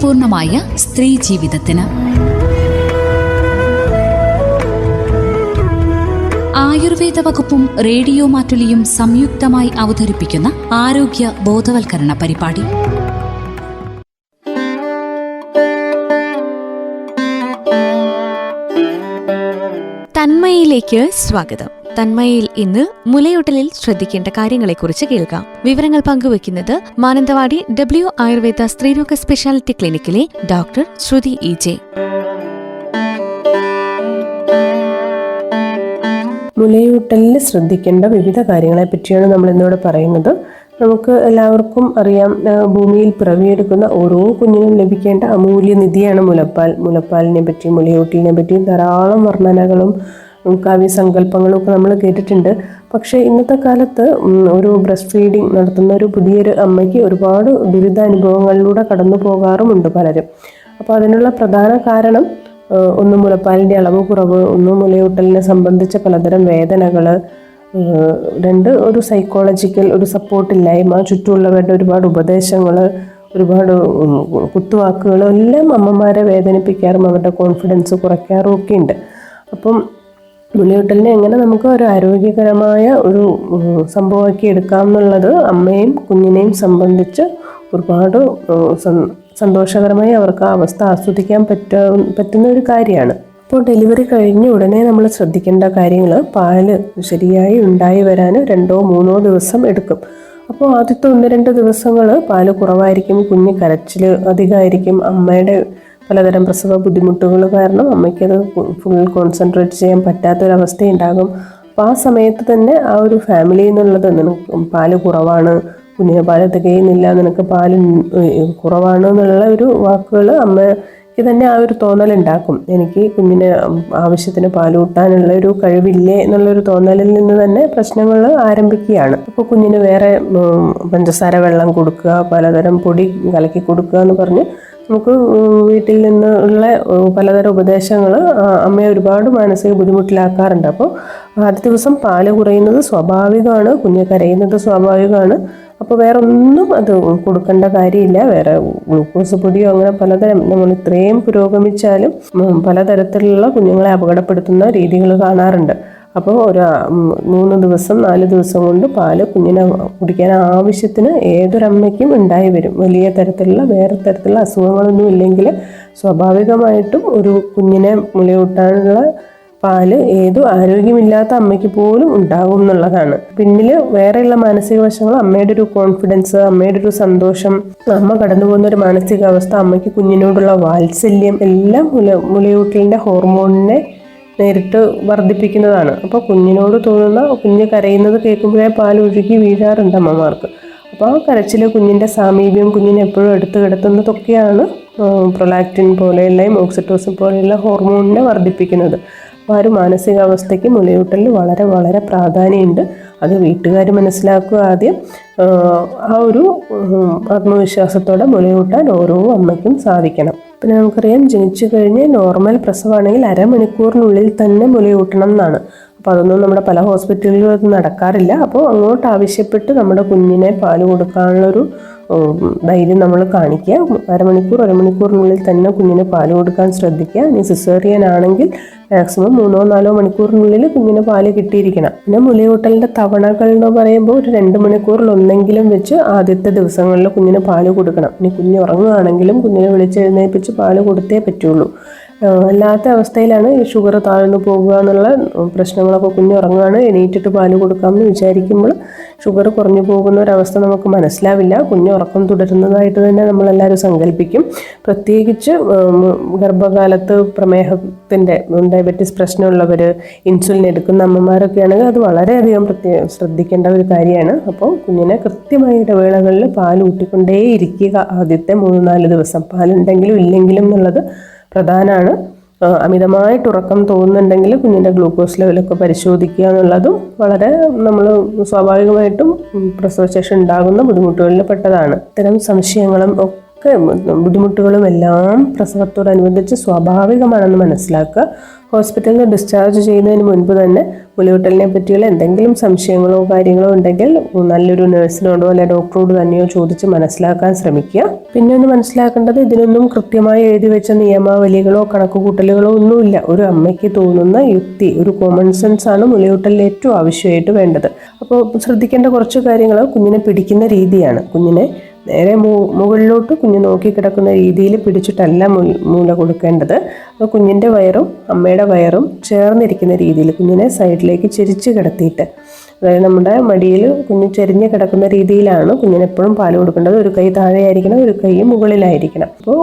ആരോഗ്യപൂർണമായ സ്ത്രീ ജീവിതത്തിന്. ആയുർവേദ വകുപ്പും റേഡിയോ മാറ്റുലിയും സംയുക്തമായി അവതരിപ്പിക്കുന്ന ആരോഗ്യ ബോധവൽക്കരണ പരിപാടി. തന്മയിലേക്ക് സ്വാഗതം. തന്മയിൽ ഇന്ന് മുലയൂട്ടലിൽ ശ്രദ്ധിക്കേണ്ട കാര്യങ്ങളെക്കുറിച്ച് കേൾക്കാം. വിവരങ്ങൾ പങ്കുവയ്ക്കുന്നത് മാനന്തവാടി ഡബ്ല്യു ആയുർവേദ സ്ത്രീരോഗ സ്പെഷ്യാലിറ്റി ക്ലിനിക്കിലെ ഡോക്ടർ ശ്രുതി ഇ ജെ. മുലയൂട്ടലിൽ ശ്രദ്ധിക്കേണ്ട വിവിധ കാര്യങ്ങളെ പറ്റിയാണ് നമ്മൾ ഇന്നിവിടെ പറയുന്നത്. നമുക്ക് എല്ലാവർക്കും അറിയാം ഭൂമിയിൽ പിറവിയെടുക്കുന്ന ഓരോ കുഞ്ഞിനും ലഭിക്കേണ്ട അമൂല്യ നിധിയാണ് മുലപ്പാൽ. മുലപ്പാലിനെ പറ്റിയും മുലയൂട്ടലിനെ പറ്റിയും ധാരാളം വർണനകളും കാവ്യസങ്കല്പങ്ങളും ഒക്കെ നമ്മൾ കേട്ടിട്ടുണ്ട്. പക്ഷേ ഇന്നത്തെ കാലത്ത് ഒരു ബ്രസ്റ്റ് ഫീഡിങ് നടത്തുന്ന ഒരു പുതിയൊരു അമ്മയ്ക്ക് ഒരുപാട് ദുരിതാനുഭവങ്ങളിലൂടെ കടന്നു പോകാറുമുണ്ട് പലരും. അപ്പോൾ അതിനുള്ള പ്രധാന കാരണം ഒന്ന് മുലപ്പാലിന്റെ അളവ് കുറവ് ഒന്ന് മുലയൂട്ടലിനെ സംബന്ധിച്ച പലതരം വേദനകൾ രണ്ട് ഒരു സൈക്കോളജിക്കൽ ഒരു സപ്പോർട്ടില്ലായ്മ ചുറ്റുമുള്ളവരുടെ ഒരുപാട് ഉപദേശങ്ങൾ ഒരുപാട് കുത്തുവാക്കുകളും എല്ലാം അമ്മമാരെ വേദനിപ്പിക്കാറും അവരുടെ കോൺഫിഡൻസ് കുറയ്ക്കാറും ഒക്കെ ഉണ്ട്. അപ്പം മുലയൂട്ടലിനെ എങ്ങനെ നമുക്ക് ഒരു ആരോഗ്യകരമായ ഒരു സംഭവമാക്കി എടുക്കാം എന്നുള്ളത് അമ്മയും കുഞ്ഞിനെയും സംബന്ധിച്ച് ഒരുപാട് സന്തോഷകരമായി അവർക്ക് ആ അവസ്ഥ ആസ്വദിക്കാൻ പറ്റ പറ്റുന്ന ഒരു കാര്യമാണ്. അപ്പോൾ ഡെലിവറി കഴിഞ്ഞ ഉടനെ നമ്മൾ ശ്രദ്ധിക്കേണ്ട കാര്യങ്ങൾ പാൽ ശരിയായി ഉണ്ടായി വരാൻ രണ്ടോ മൂന്നോ ദിവസം എടുക്കും. അപ്പോൾ ആദ്യത്തെ ഒന്ന് രണ്ട് ദിവസങ്ങൾ പാൽ കുറവായിരിക്കും കുഞ്ഞ് കരച്ചിൽ അധികമായിരിക്കും അമ്മയുടെ പലതരം പ്രസവ ബുദ്ധിമുട്ടുകൾ കാരണം അമ്മയ്ക്കത് ഫുൾ കോൺസെൻട്രേറ്റ് ചെയ്യാൻ പറ്റാത്തൊരവസ്ഥയുണ്ടാകും. അപ്പോൾ ആ സമയത്ത് തന്നെ ആ ഒരു ഫാമിലി എന്നുള്ളത് നിനക്ക് പാൽ കുറവാണ് കുഞ്ഞിന് പാൽ തികയുന്നില്ല നിനക്ക് പാൽ കുറവാണ് എന്നുള്ള ഒരു വാക്കുകൾ അമ്മയ്ക്ക് തന്നെ ആ ഒരു തോന്നലുണ്ടാക്കും. എനിക്ക് കുഞ്ഞിന് ആവശ്യത്തിന് പാൽ കൂട്ടാനുള്ള ഒരു കഴിവില്ലേ എന്നുള്ളൊരു തോന്നലിൽ നിന്ന് തന്നെ പ്രശ്നങ്ങൾ ആരംഭിക്കുകയാണ്. അപ്പോൾ കുഞ്ഞിന് വേറെ പഞ്ചസാര വെള്ളം കൊടുക്കുക പലതരം പൊടി കലക്കി കൊടുക്കുക എന്ന് പറഞ്ഞ് നമുക്ക് വീട്ടിൽ നിന്ന് ഉള്ള പലതരം ഉപദേശങ്ങൾ അമ്മയെ ഒരുപാട് മാനസിക ബുദ്ധിമുട്ടിലാക്കാറുണ്ട്. അപ്പോൾ ആദ്യ ദിവസം പാൽ കുറയുന്നത് സ്വാഭാവികമാണ് കുഞ്ഞ് കരയുന്നത് സ്വാഭാവികമാണ്. അപ്പോൾ വേറെ ഒന്നും അത് കൊടുക്കേണ്ട കാര്യമില്ല. വേറെ ഗ്ലൂക്കോസ് പൊടിയോ അങ്ങനെ പലതരം നമ്മൾ ഇത്രയും പുരോഗമിച്ചാലും പലതരത്തിലുള്ള കുഞ്ഞുങ്ങളെ അപകടപ്പെടുത്തുന്ന രീതികൾ കാണാറുണ്ട്. അപ്പോൾ ഒരു മൂന്ന് ദിവസം നാല് ദിവസം കൊണ്ട് പാൽ കുഞ്ഞിനെ കുടിക്കാൻ ആവശ്യത്തിന് ഏതൊരമ്മയ്ക്കും ഉണ്ടായി വരും. വലിയ തരത്തിലുള്ള വേറെ തരത്തിലുള്ള അസുഖങ്ങളൊന്നും ഇല്ലെങ്കിൽ സ്വാഭാവികമായിട്ടും ഒരു കുഞ്ഞിനെ മുലയൂട്ടാനുള്ള പാൽ ഏതു ആരോഗ്യമില്ലാത്ത അമ്മയ്ക്ക് പോലും ഉണ്ടാകും എന്നുള്ളതാണ്. പിന്നിൽ വേറെയുള്ള മാനസിക വശങ്ങൾ അമ്മയുടെ ഒരു കോൺഫിഡൻസ് അമ്മയുടെ ഒരു സന്തോഷം അമ്മ കടന്നു പോകുന്ന ഒരു മാനസികാവസ്ഥ അമ്മയ്ക്ക് കുഞ്ഞിനോടുള്ള വാത്സല്യം എല്ലാം മുല മുലയൂട്ടലിന്റെ ഹോർമോണിനെ നേരിട്ട് വർദ്ധിപ്പിക്കുന്നതാണ്. അപ്പോൾ കുഞ്ഞിനോട് തോന്നുന്ന കുഞ്ഞ് കരയുന്നത് കേൾക്കുമ്പോഴേ പാൽ ഒഴുകി വീഴാറുണ്ട് അമ്മമാർക്ക്. അപ്പോൾ ആ കരച്ചിൽ കുഞ്ഞിന്റെ സാമീപ്യം കുഞ്ഞിനെ എപ്പോഴും എടുത്ത് കിടത്തുന്നതൊക്കെയാണ് പ്രൊലാക്റ്റിൻ പോലെയുള്ള ഓക്സിറ്റോസിൻ പോലെയുള്ള ഹോർമോണിനെ വർദ്ധിപ്പിക്കുന്നത്. അപ്പോൾ ആ ഒരു മാനസികാവസ്ഥയ്ക്ക് മുലയൂട്ടലിൽ വളരെ വളരെ പ്രാധാന്യമുണ്ട്. അത് വീട്ടുകാർ മനസ്സിലാക്കുക ആദ്യം. ആ, ഒരു ആത്മവിശ്വാസത്തോടെ മുലയൂട്ടാൻ ഓരോ അമ്മയ്ക്കും സാധിക്കണം. പിന്നെ നമുക്കറിയാം ജനിച്ചു കഴിഞ്ഞ് നോർമൽ പ്രസവമാണെങ്കിൽ അരമണിക്കൂറിനുള്ളിൽ തന്നെ മുലയൂട്ടണം എന്നാണ്. അപ്പോൾ അതൊന്നും നമ്മുടെ പല ഹോസ്പിറ്റലുകളിലും നടക്കാറില്ല. അപ്പോൾ അങ്ങോട്ട് ആവശ്യപ്പെട്ട് നമ്മുടെ കുഞ്ഞിനെ പാൽ കൊടുക്കാനുള്ളൊരു ധൈര്യം നമ്മൾ കാണിക്കുക. അരമണിക്കൂർ അരമണിക്കൂറിനുള്ളിൽ തന്നെ കുഞ്ഞിന് പാൽ കൊടുക്കാൻ ശ്രദ്ധിക്കുക. ഇനി സിസേറിയൻ ആണെങ്കിൽ മാക്സിമം മൂന്നോ നാലോ മണിക്കൂറിനുള്ളിൽ കുഞ്ഞിന് പാൽ കിട്ടിയിരിക്കണം. പിന്നെ മുലയൂട്ടലിന്റെ തവണകൾ എന്ന് പറയുമ്പോൾ ഒരു രണ്ട് മണിക്കൂറിൽ ഒന്നെങ്കിലും വെച്ച് ആദ്യത്തെ ദിവസങ്ങളിൽ കുഞ്ഞിന് പാൽ കൊടുക്കണം. ഇനി കുഞ്ഞ് ഉറങ്ങുകയാണെങ്കിലും കുഞ്ഞിനെ വിളിച്ചെഴുന്നേൽപ്പിച്ച് പാൽ കൊടുത്തേ പറ്റുള്ളൂ. അല്ലാത്ത അവസ്ഥയിലാണ് ഈ ഷുഗർ താഴ്ന്നു പോകുക എന്നുള്ള പ്രശ്നങ്ങളൊക്കെ കുഞ്ഞ് ഉറങ്ങുകയാണ് എണീറ്റിട്ട് പാൽ കൊടുക്കാമെന്ന് വിചാരിക്കുമ്പോൾ ഷുഗർ കുറഞ്ഞു പോകുന്ന ഒരവസ്ഥ നമുക്ക് മനസ്സിലാവില്ല. കുഞ്ഞ് ഉറക്കം തുടരുന്നതായിട്ട് തന്നെ നമ്മളെല്ലാവരും സങ്കല്പിക്കും. പ്രത്യേകിച്ച് ഗർഭകാലത്ത് പ്രമേഹത്തിന്റെ ഡയബറ്റീസ് പ്രശ്നമുള്ളവർ ഇൻസുലിൻ എടുക്കുന്ന അമ്മമാരൊക്കെ ആണെങ്കിൽ അത് വളരെയധികം പ്രത്യേക ശ്രദ്ധിക്കേണ്ട ഒരു കാര്യമാണ്. അപ്പോൾ കുഞ്ഞിനെ കൃത്യമായ ഇടവേളകളിൽ പാൽ ഊട്ടിക്കൊണ്ടേയിരിക്കുക ആദ്യത്തെ മൂന്ന് നാല് ദിവസം. പാലുണ്ടെങ്കിലും ഇല്ലെങ്കിലും എന്നുള്ളത് പ്രധാനമാണ് അമിതമായിട്ട് ഉറക്കം തോന്നുന്നുണ്ടെങ്കിൽ കുഞ്ഞിന്റെ ഗ്ലൂക്കോസ് ലെവലൊക്കെ പരിശോധിക്കുക എന്നുള്ളതും വളരെ നമ്മൾ സ്വാഭാവികമായിട്ടും പ്രസവശേഷം ഉണ്ടാകുന്ന ബുദ്ധിമുട്ടുകളിൽ പെട്ടതാണ് ഇത്തരം സംശയങ്ങളും ഒക്കെ ബുദ്ധിമുട്ടുകളും എല്ലാം പ്രസവത്തോടനുബന്ധിച്ച് സ്വാഭാവികമാണെന്ന് മനസ്സിലാക്കുക. ഹോസ്പിറ്റലിൽ നിന്ന് ഡിസ്ചാർജ് ചെയ്യുന്നതിന് മുൻപ് തന്നെ മുലയൂട്ടലിനെ പറ്റിയുള്ള എന്തെങ്കിലും സംശയങ്ങളോ കാര്യങ്ങളോ ഉണ്ടെങ്കിൽ നല്ലൊരു നഴ്സിനോടോ അല്ലെ ഡോക്ടറോട് തന്നെയോ ചോദിച്ച് മനസ്സിലാക്കാൻ ശ്രമിക്കുക. പിന്നെ ഒന്ന് മനസ്സിലാക്കേണ്ടത് ഇതിനൊന്നും കൃത്യമായി എഴുതി വെച്ച നിയമാവലികളോ കണക്കുകൂട്ടലുകളോ ഒന്നുമില്ല. ഒരു അമ്മയ്ക്ക് തോന്നുന്ന യുക്തി ഒരു കോമൺ സെൻസ് ആണ് മുലയൂട്ടലിൽ ഏറ്റവും ആവശ്യമായിട്ട് വേണ്ടത്. അപ്പോൾ ശ്രദ്ധിക്കേണ്ട കുറച്ച് കാര്യങ്ങൾ കുഞ്ഞിനെ പിടിക്കുന്ന രീതിയാണ്. കുഞ്ഞിനെ നേരെ മുകളിലോട്ട് കുഞ്ഞ് നോക്കി കിടക്കുന്ന രീതിയിൽ പിടിച്ചിട്ടല്ല മൂല കൊടുക്കേണ്ടത്. അപ്പോൾ കുഞ്ഞിന്റെ വയറും അമ്മയുടെ വയറും ചേർന്നിരിക്കുന്ന രീതിയിൽ കുഞ്ഞിനെ സൈഡിലേക്ക് ചെരിച്ച് കിടത്തിയിട്ട്. അതായത് നമ്മുടെ മടിയിൽ കുഞ്ഞ് ചെരിഞ്ഞ് കിടക്കുന്ന രീതിയിലാണ് കുഞ്ഞിന് എപ്പോഴും പാൽ കൊടുക്കേണ്ടത്. ഒരു കൈ താഴെയായിരിക്കണം ഒരു കൈ മുകളിലായിരിക്കണം. അപ്പോൾ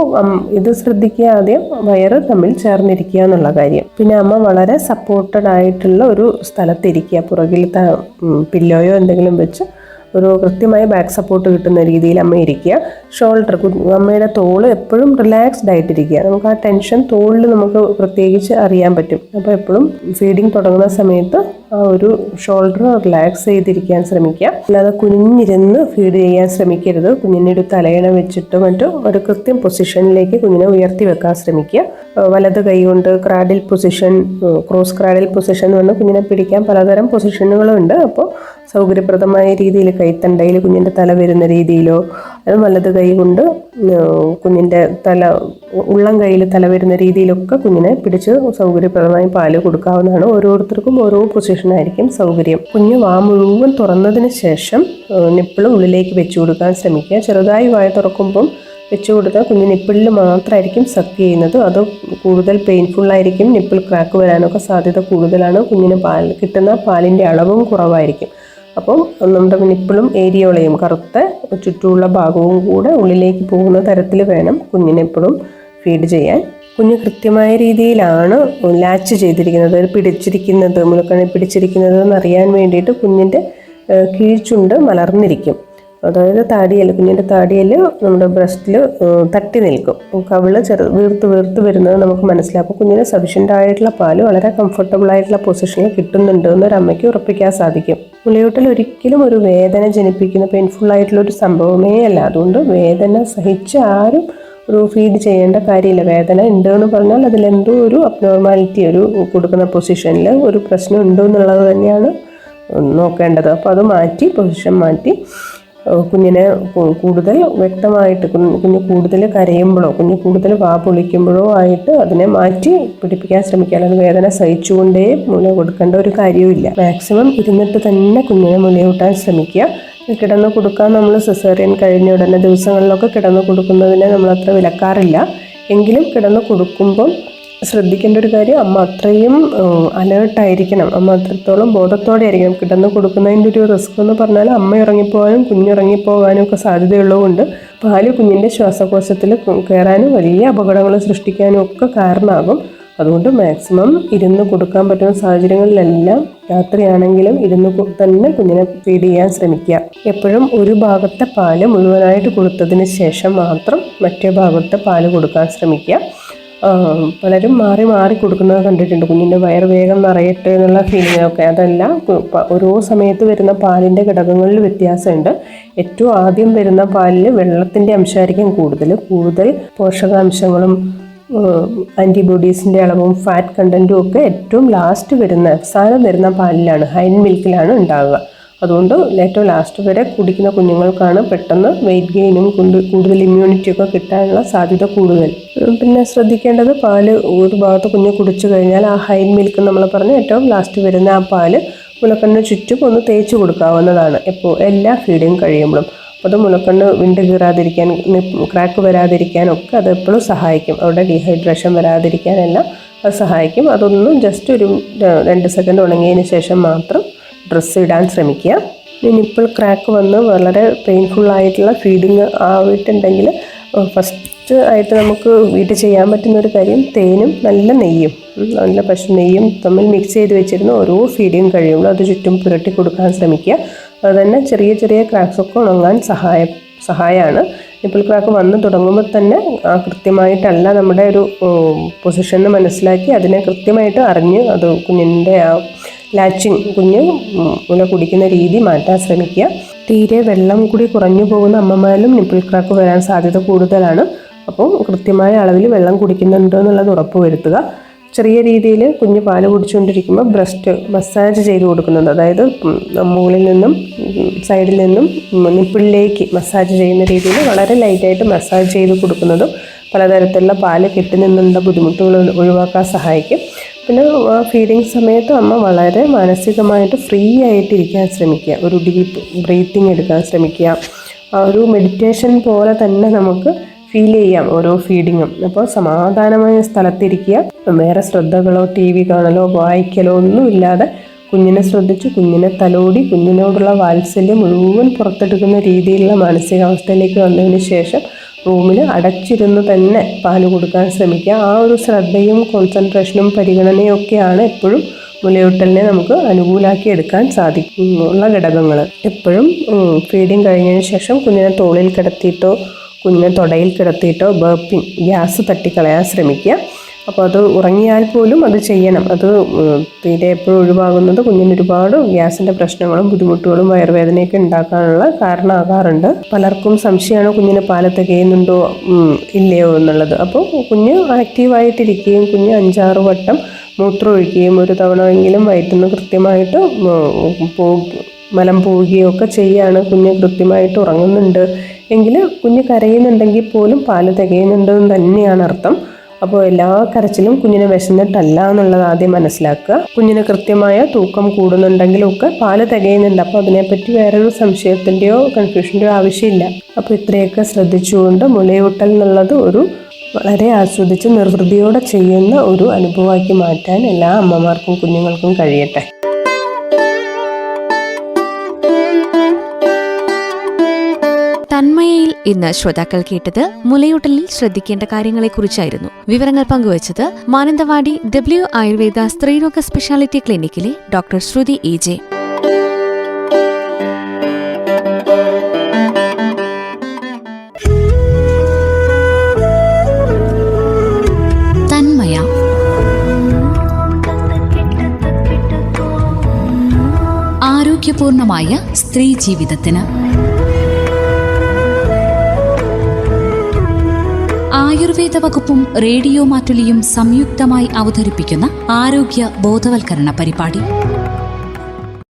ഇത് ശ്രദ്ധിക്കുക ആദ്യം. വയറ് തമ്മിൽ ചേർന്നിരിക്കുക എന്നുള്ള കാര്യം. പിന്നെ അമ്മ വളരെ സപ്പോർട്ടഡ് ആയിട്ടുള്ള ഒരു സ്ഥലത്തിരിക്കുക പുറകിൽ പില്ലോയോ എന്തെങ്കിലും വെച്ച് ഒരു കൃത്യമായ ബാക്ക് സപ്പോർട്ട് കിട്ടുന്ന രീതിയിൽ അമ്മ ഇരിക്കുക. ഷോൾഡർ അമ്മയുടെ തോൾ എപ്പോഴും റിലാക്സ്ഡ് ആയിട്ടിരിക്കുക. നമുക്ക് ആ ടെൻഷൻ തോളിൽ നമുക്ക് പ്രത്യേകിച്ച് അറിയാൻ പറ്റും. അപ്പോൾ എപ്പോഴും ഫീഡിങ് തുടങ്ങുന്ന സമയത്ത് ആ ഒരു ഷോൾഡർ റിലാക്സ് ചെയ്തിരിക്കാൻ ശ്രമിക്കുക. അല്ലാതെ കുനിഞ്ഞിരുന്ന് ഫീഡ് ചെയ്യാൻ ശ്രമിക്കരുത്. കുഞ്ഞിന്റെ ഒരു തലയണ വെച്ചിട്ട് മറ്റും ഒരു കൃത്യം പൊസിഷനിലേക്ക് കുഞ്ഞിനെ ഉയർത്തി വെക്കാൻ ശ്രമിക്കുക. വലത് കൈ കൊണ്ട് cradle position cross cradle position വന്ന് കുഞ്ഞിനെ പിടിക്കാൻ പലതരം പൊസിഷനുകളുണ്ട് അപ്പോൾ സൗകര്യപ്രദമായ രീതിയിൽ കൈത്തണ്ടയിൽ കുഞ്ഞിന്റെ തല വരുന്ന രീതിയിലോ അത് വലത് കൈ കൊണ്ട് കുഞ്ഞിന്റെ തല ഉള്ളം കൈയിൽ തല വരുന്ന രീതിയിലൊക്കെ കുഞ്ഞിനെ പിടിച്ച് സൗകര്യപ്രദമായി പാൽ കൊടുക്കാവുന്നതാണ്. ഓരോരുത്തർക്കും ഓരോ പൊസിഷനായിരിക്കും സൗകര്യം. കുഞ്ഞ് വാ മുഴുവൻ തുറന്നതിന് ശേഷം നിപ്പിൾ ഉള്ളിലേക്ക് വെച്ചു കൊടുക്കാൻ ശ്രമിക്കുക. ചെറുതായി വായ തുറക്കുമ്പം വെച്ചു കൊടുത്താൽ കുഞ്ഞ് നിപ്പിളിൽ മാത്രമായിരിക്കും സക്ക് ചെയ്യുന്നത്. അത് കൂടുതൽ പെയിൻഫുൾ ആയിരിക്കും. നിപ്പിൾ ക്രാക്ക് വരാനൊക്കെ സാധ്യത കൂടുതലാണ്. കുഞ്ഞിന് പാൽ കിട്ടുന്ന പാലിന്റെ അളവും കുറവായിരിക്കും. അപ്പം നമ്മുടെ നിപ്പിളും ഏരിയോളയും കറുത്ത ചുറ്റുമുള്ള ഭാഗവും കൂടെ ഉള്ളിലേക്ക് പോകുന്ന തരത്തിൽ വേണം കുഞ്ഞിനെ എപ്പോഴും ഫീഡ് ചെയ്യാൻ. കുഞ്ഞ് കൃത്യമായ രീതിയിലാണ് ലാച്ച് ചെയ്തിരിക്കുന്നത്. പിടിച്ചിരിക്കുന്നത് മുലക്കണി പിടിച്ചിരിക്കുന്നത് എന്നറിയാൻ വേണ്ടിയിട്ട് കുഞ്ഞിന്റെ കീഴ്ച്ചുണ്ട് മലർന്നിരിക്കും. അതായത് താടിയൽ കുഞ്ഞിന്റെ താടിയൽ നമ്മുടെ ബ്രസ്റ്റിൽ തട്ടി നിൽക്കും. കവിൾ ചെറു വീർത്ത് വീർത്ത് വരുന്നത് നമുക്ക് മനസ്സിലാക്കും കുഞ്ഞിന് സഫീഷ്യന്റ് ആയിട്ടുള്ള പാൽ വളരെ കംഫർട്ടബിൾ ആയിട്ടുള്ള പൊസിഷനിൽ കിട്ടുന്നുണ്ട് എന്ന് ഒരമ്മയ്ക്ക് ഉറപ്പിക്കാൻ സാധിക്കും. മുലയൂട്ടൽ ഒരിക്കലും ഒരു വേദന ജനിപ്പിക്കുന്ന പെയിൻഫുൾ ആയിട്ടുള്ള ഒരു സംഭവമേ അല്ല. അതുകൊണ്ട് വേദന സഹിച്ച് ആരും ഒരു ഫീഡ് ചെയ്യേണ്ട കാര്യമില്ല. വേദന ഉണ്ട് എന്ന് പറഞ്ഞാൽ അതിലെന്തോ ഒരു അബ്നോർമാലിറ്റി ഒരു കൊടുക്കുന്ന പൊസിഷനിൽ ഒരു പ്രശ്നം ഉണ്ടോ എന്നുള്ളത് തന്നെയാണ് നോക്കേണ്ടത്. അപ്പോൾ അത് മാറ്റി പൊസിഷൻ മാറ്റി കുഞ്ഞിനെ കൂടുതൽ വ്യക്തമായിട്ട് കുഞ്ഞ് കൂടുതൽ കരയുമ്പോഴോ കുഞ്ഞ് കൂടുതൽ വാ പൊളിക്കുമ്പോഴോ ആയിട്ട് അതിനെ മാറ്റി പിടിപ്പിക്കാൻ ശ്രമിക്കുക അല്ലെങ്കിൽ വേദന സഹിച്ചുകൊണ്ടേ മുല കൊടുക്കേണ്ട ഒരു കാര്യവുമില്ല. മാക്സിമം ഇരുന്നിട്ട് തന്നെ കുഞ്ഞിനെ മുലയൂട്ടാൻ ശ്രമിക്കുക. കിടന്ന് കൊടുക്കാൻ നമ്മൾ സെസേറിയൻ കഴിഞ്ഞ ഉടനെ ദിവസങ്ങളിലൊക്കെ കിടന്ന് കൊടുക്കുന്നതിനെ നമ്മൾ അത്ര വിലക്കാറില്ല. എങ്കിലും കിടന്ന് കൊടുക്കുമ്പം ശ്രദ്ധിക്കേണ്ട ഒരു കാര്യം അമ്മ അത്രയും അലേർട്ടായിരിക്കണം അമ്മ അത്രത്തോളം ബോധത്തോടെ ആയിരിക്കണം കിടന്ന് കൊടുക്കുന്നതിന്റെ ഒരു റിസ്ക് എന്ന് പറഞ്ഞാൽ അമ്മ ഇറങ്ങിപ്പോകാനും കുഞ്ഞിറങ്ങിപ്പോകാനും ഒക്കെ സാധ്യതയുള്ളതുകൊണ്ട് പാൽ കുഞ്ഞിന്റെ ശ്വാസകോശത്തിൽ കയറാനും വലിയ അപകടങ്ങൾ സൃഷ്ടിക്കാനും ഒക്കെ കാരണമാകും. അതുകൊണ്ട് മാക്സിമം ഇരുന്ന് കൊടുക്കാൻ പറ്റുന്ന സാഹചര്യങ്ങളിലെല്ലാം രാത്രിയാണെങ്കിലും ഇരുന്ന് തന്നെ കുഞ്ഞിനെ ഫീഡ് ചെയ്യാൻ ശ്രമിക്കുക. എപ്പോഴും ഒരു ഭാഗത്തെ പാൽ മുഴുവനായിട്ട് കൊടുത്തതിന് ശേഷം മാത്രം മറ്റേ ഭാഗത്തെ പാൽ കൊടുക്കാൻ ശ്രമിക്കുക. പലരും മാറി മാറി കൊടുക്കുന്നത് കണ്ടിട്ടുണ്ട്. കുഞ്ഞിന്റെ വയർ വേഗം നിറയട്ടെ എന്നുള്ള ഫീലിംഗ് ഒക്കെ. അതല്ല ഓരോ സമയത്ത് വരുന്ന പാലിന്റെ ഘടകങ്ങളിൽ വ്യത്യാസമുണ്ട്. ഏറ്റവും ആദ്യം വരുന്ന പാലിൽ വെള്ളത്തിന്റെ അംശമായിരിക്കും കൂടുതൽ. കൂടുതൽ പോഷകാംശങ്ങളും ആന്റിബോഡീസിന്റെ അളവും ഫാറ്റ് കണ്ടന്റും ഒക്കെ ഏറ്റവും ലാസ്റ്റ് വരുന്ന അവസാനം വരുന്ന പാലിലാണ് ഹൈൻ മിൽക്കിലാണ് ഉണ്ടാവുക. അതുകൊണ്ട് ഏറ്റവും ലാസ്റ്റ് വരെ കുടിക്കുന്ന കുഞ്ഞുങ്ങൾക്കാണ് പെട്ടെന്ന് വെയിറ്റ് ഗെയിനും കൂടുതൽ ഇമ്മ്യൂണിറ്റിയൊക്കെ കിട്ടാനുള്ള സാധ്യത കൂടുതൽ. പിന്നെ ശ്രദ്ധിക്കേണ്ടത് പാൽ ഒരു ഭാഗത്ത് കുഞ്ഞ് കുടിച്ചു കഴിഞ്ഞാൽ ആ ഹൈൻ മിൽക്ക് നമ്മൾ പറഞ്ഞ ഏറ്റവും ലാസ്റ്റ് വരുന്ന ആ പാൽ മുലക്കണ്ണിന് ചുറ്റും ഒന്ന് തേച്ച് കൊടുക്കാവുന്നതാണ്. എപ്പോൾ എല്ലാ ഫീഡിങ് കഴിയുമ്പോഴും. അത് മുലക്കണ്ണ് വിണ്ട് കീറാതിരിക്കാൻ ക്രാക്ക് വരാതിരിക്കാനൊക്കെ അത് എപ്പോഴും സഹായിക്കും. അവിടെ ഡീഹൈഡ്രേഷൻ വരാതിരിക്കാനെല്ലാം അത് സഹായിക്കും. അതൊന്നും ജസ്റ്റ് ഒരു രണ്ട് സെക്കൻഡ് ഉണങ്ങിയതിന് ശേഷം മാത്രം ഡ്രസ്സ് ഇടാൻ ശ്രമിക്കുക. നിപ്പിൾ ക്രാക്ക് വന്ന് വളരെ പെയിൻഫുൾ ആയിട്ടുള്ള ഫീഡിങ് ആയിട്ടുണ്ടെങ്കിൽ ഫസ്റ്റ് ആയിട്ട് നമുക്ക് വീട്ടിൽ ചെയ്യാൻ പറ്റുന്ന ഒരു കാര്യം തേനും നല്ല നെയ്യും. നല്ല പശു നെയ്യും തമ്മിൽ മിക്സ് ചെയ്ത് വെച്ചിരുന്ന ഓരോ ഫീഡിങ് കഴിയുമ്പോൾ അത് ചുറ്റും പുരട്ടി കൊടുക്കാൻ ശ്രമിക്കുക. അതുതന്നെ ചെറിയ ചെറിയ ക്രാക്സ് ഒക്കെ ഉണങ്ങാൻ സഹായ സഹായമാണ് നിപ്പിൾ ക്രാക്ക് വന്ന് തുടങ്ങുമ്പോൾ തന്നെ കൃത്യമായിട്ടല്ല നമ്മുടെ ഒരു പൊസിഷൻ മനസ്സിലാക്കി അതിനെ കൃത്യമായിട്ട് അറിഞ്ഞ് അത് കുഞ്ഞിന്റെ ആ ലാച്ചിങ് കുഞ്ഞ് മുല കുടിക്കുന്ന രീതി മാറ്റാൻ ശ്രമിക്കുക. തീരെ വെള്ളം കൂടി കുറഞ്ഞു പോകുന്ന അമ്മമാരിലും നിപ്പിൾ ക്രാക്ക് വരാൻ സാധ്യത കൂടുതലാണ്. അപ്പോൾ കൃത്യമായ അളവിൽ വെള്ളം കുടിക്കുന്നുണ്ടോ എന്നുള്ളത് ഉറപ്പുവരുത്തുക. ചെറിയ രീതിയിൽ കുഞ്ഞ് പാൽ കുടിച്ചുകൊണ്ടിരിക്കുമ്പോൾ ബ്രസ്റ്റ് മസാജ് ചെയ്ത് കൊടുക്കുന്നത്. അതായത് മുകളിൽ നിന്നും സൈഡിൽ നിന്നും നിപ്പിളിലേക്ക് മസാജ് ചെയ്യുന്ന രീതിയിൽ വളരെ ലൈറ്റായിട്ട് മസാജ് ചെയ്ത് കൊടുക്കുന്നതും പലതരത്തിലുള്ള പാൽ കെട്ടി നിന്നുള്ള ബുദ്ധിമുട്ടുകൾ ഒഴിവാക്കാൻ സഹായിക്കും. പിന്നെ ഫീഡിങ് സമയത്ത് അമ്മ വളരെ മാനസികമായിട്ട് ഫ്രീ ആയിട്ടിരിക്കാൻ ശ്രമിക്കുക. ഒരു ഡീപ്പ് ബ്രീത്തിങ് എടുക്കാൻ ശ്രമിക്കുക. ഒരു മെഡിറ്റേഷൻ പോലെ തന്നെ നമുക്ക് ഫീൽ ചെയ്യാം ഓരോ ഫീഡിങ്ങും അപ്പോൾ സമാധാനമായ സ്ഥലത്തിരിക്കുക. വേറെ ശ്രദ്ധകളോ ടി വി കാണലോ വായിക്കലോ ഒന്നുമില്ലാതെ കുഞ്ഞിനെ ശ്രദ്ധിച്ച് കുഞ്ഞിനെ തലോടി കുഞ്ഞിനോടുള്ള വാത്സല്യം മുഴുവൻ പുറത്തെടുക്കുന്ന രീതിയിലുള്ള മാനസികാവസ്ഥയിലേക്ക് വന്നതിന് ശേഷം റൂമിൽ അടച്ചിരുന്ന് തന്നെ പാൽ കൊടുക്കാൻ ശ്രമിക്കുക. ആ ഒരു ശ്രദ്ധയും കോൺസെൻട്രേഷനും പരിഗണനയും ഒക്കെയാണ് എപ്പോഴും മുലയൂട്ടലിനെ നമുക്ക് അനുകൂലാക്കി എടുക്കാൻ സാധിക്കും ഉള്ള ഘടകങ്ങൾ എപ്പോഴും ഫീഡിങ് കഴിഞ്ഞതിന് ശേഷം കുഞ്ഞിനെ തോളിൽ കിടത്തിയിട്ടോ കുഞ്ഞിനെ തൊടയിൽ കിടത്തിയിട്ടോ ബർപ്പിംഗ് ഗ്യാസ് തട്ടിക്കളയാൻ ശ്രമിക്കുക. അപ്പോൾ അത് ഉറങ്ങിയാൽ പോലും അത് ചെയ്യണം. അത് തീരെ എപ്പോഴും ഒഴിവാകുന്നത് കുഞ്ഞിന് ഒരുപാട് ഗ്യാസിന്റെ പ്രശ്നങ്ങളും ബുദ്ധിമുട്ടുകളും വയറുവേദനയൊക്കെ ഉണ്ടാക്കാനുള്ള കാരണമാകാറുണ്ട്. പലർക്കും സംശയമാണ് കുഞ്ഞിന് പാൽ തികയുന്നുണ്ടോ ഇല്ലയോ എന്നുള്ളത്. അപ്പോൾ കുഞ്ഞ് ആക്റ്റീവായിട്ടിരിക്കുകയും കുഞ്ഞ് അഞ്ചാറ് വട്ടം മൂത്രം ഒഴിക്കുകയും ഒരു തവണയെങ്കിലും വയറ്റുന്ന കൃത്യമായിട്ട് മലം പോവുകയോ ഒക്കെ ചെയ്യാണ് കുഞ്ഞ് കൃത്യമായിട്ട് ഉറങ്ങുന്നുണ്ട്. എങ്കിൽ കുഞ്ഞ് കരയുന്നുണ്ടെങ്കിൽ പോലും പാൽ തികയുന്നുണ്ട് എന്ന് തന്നെയാണ് അർത്ഥം. അപ്പോൾ എല്ലാ കരച്ചിലും കുഞ്ഞിന് വിശന്നിട്ടല്ല എന്നുള്ളത് ആദ്യം മനസ്സിലാക്കുക. കുഞ്ഞിന് കൃത്യമായ തൂക്കം കൂടുന്നുണ്ടെങ്കിലും ഒക്കെ പാൽ തികയുന്നുണ്ട്. അപ്പോൾ അതിനെപ്പറ്റി വേറൊരു സംശയത്തിന്റെയോ കൺഫ്യൂഷന്റെയോ ആവശ്യമില്ല. അപ്പോൾ ഇത്രയൊക്കെ ശ്രദ്ധിച്ചുകൊണ്ട് മുലയൂട്ടൽ എന്നുള്ളത് ഒരു വളരെ ആസ്വദിച്ച് നിർവൃതിയോടെ ചെയ്യുന്ന ഒരു അനുഭവമാക്കി മാറ്റാൻ എല്ലാ അമ്മമാർക്കും കുഞ്ഞുങ്ങൾക്കും കഴിയട്ടെ. തന്മയയിൽ ഇന്ന് ശ്രോതാക്കൾ കേട്ടത് മുലയൂട്ടലിൽ ശ്രദ്ധിക്കേണ്ട കാര്യങ്ങളെക്കുറിച്ചായിരുന്നു. വിവരങ്ങൾ പങ്കുവച്ചത് മാനന്തവാടി ഡബ്ല്യു ആയുർവേദ സ്ത്രീരോഗ സ്പെഷ്യാലിറ്റി ക്ലിനിക്കിലെ ഡോക്ടർ ശ്രുതി ഇ ജെ. ആരോഗ്യപൂർണമായ സ്ത്രീ ജീവിതത്തിന്. ആയുർവേദ വകുപ്പും റേഡിയോ മാറ്റുലിയും സംയുക്തമായി അവതരിപ്പിക്കുന്ന ആരോഗ്യ ബോധവൽക്കരണ പരിപാടി.